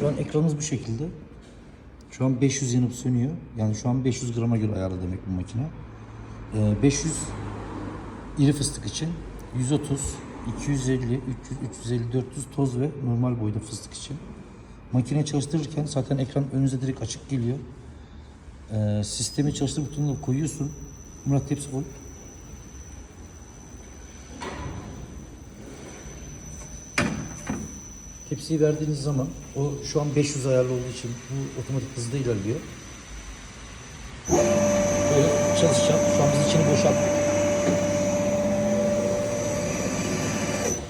Şu an ekranımız bu şekilde. Şu an 500 yanıp sönüyor. Yani şu an 500 grama göre ayarlı demek bu makine. Ee, 500 iri fıstık için 130, 250, 300, 350, 400 toz ve normal boyda fıstık için. Makine çalıştırırken zaten ekran önünüze direkt açık geliyor. Ee, sistemi çalıştır butonuna koyuyorsun. Murat tepsi Tepsiyi verdiğiniz zaman o şu an 500 ayarlı olduğu için bu otomatik hızda ilerliyor. Böyle çalışacak. Şu an biz içini boşalttık.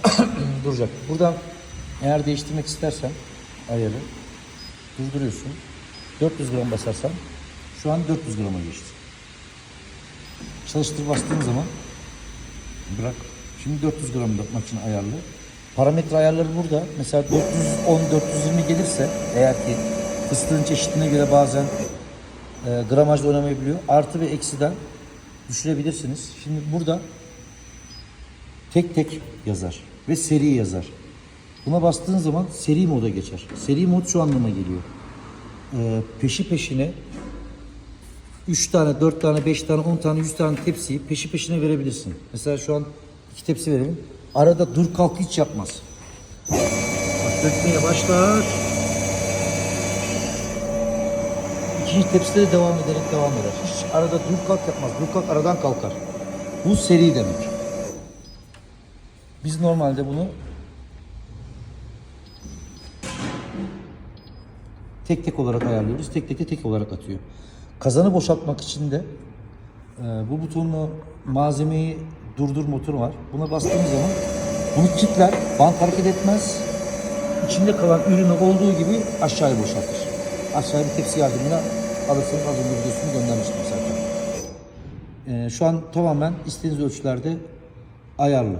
Duracak. Buradan eğer değiştirmek istersen ayarı durduruyorsun. 400 gram basarsan şu an 400 grama geçti. Çalıştır bastığın zaman bırak. Şimdi 400 gram da makine ayarlı. Parametre ayarları burada. Mesela 410 420 gelirse eğer ki fıstığın çeşidine göre bazen e, gramajla oynamayabiliyor. Artı ve eksiden düşürebilirsiniz. Şimdi burada tek tek yazar ve seri yazar. Buna bastığın zaman seri moda geçer. Seri mod şu anlama geliyor. Ee, peşi peşine 3 tane, 4 tane, 5 tane, 10 tane, 100 tane tepsiyi peşi peşine verebilirsin. Mesela şu an iki tepsi verelim. Arada dur kalk hiç yapmaz. Bak dökmeye başlar. İkinci tepside de devam ederek devam eder. Hiç arada dur kalk yapmaz. Dur kalk aradan kalkar. Bu seri demek. Biz normalde bunu tek tek olarak ayarlıyoruz. Tek tek de tek olarak atıyor. Kazanı boşaltmak için de e, bu butonlu malzemeyi durdur motoru var. Buna bastığımız zaman bunu kilitler, bant hareket etmez. İçinde kalan ürünü olduğu gibi aşağıya boşaltır. Aşağıya bir tepsi yardımıyla alırsınız. Az önce videosunu göndermiştim zaten. E, şu an tamamen istediğiniz ölçülerde ayarlı.